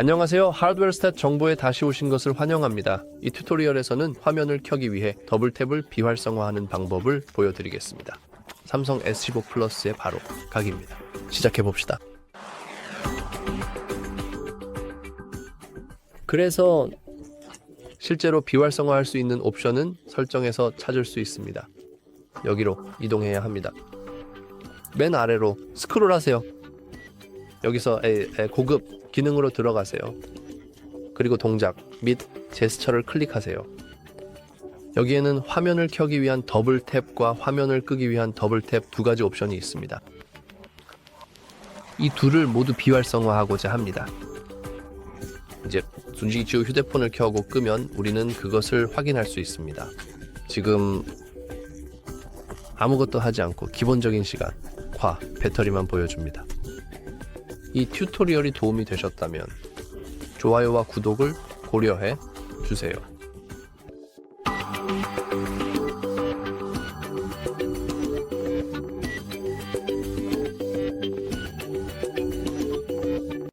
안녕하세요. 하드웨어 스탯 정보에 다시 오신 것을 환영합니다. 이 튜토리얼에서는 화면을 켜기 위해 더블 탭을 비활성화하는 방법을 보여드리겠습니다. 삼성 S15 플러스의 바로 각입니다. 시작해 봅시다. 그래서 실제로 비활성화할 수 있는 옵션은 설정에서 찾을 수 있습니다. 여기로 이동해야 합니다. 맨 아래로 스크롤하세요. 여기서 고급 기능으로 들어가세요. 그리고 동작 및 제스처를 클릭하세요. 여기에는 화면을 켜기 위한 더블 탭과 화면을 끄기 위한 더블 탭 두 가지 옵션이 있습니다. 이 둘을 모두 비활성화하고자 합니다. 이제 순직주 휴대폰을 켜고 끄면 우리는 그것을 확인할 수 있습니다. 지금 아무것도 하지 않고 기본적인 시간, 화, 배터리만 보여줍니다. 이 튜토리얼이 도움이 되셨다면 좋아요와 구독을 고려해 주세요.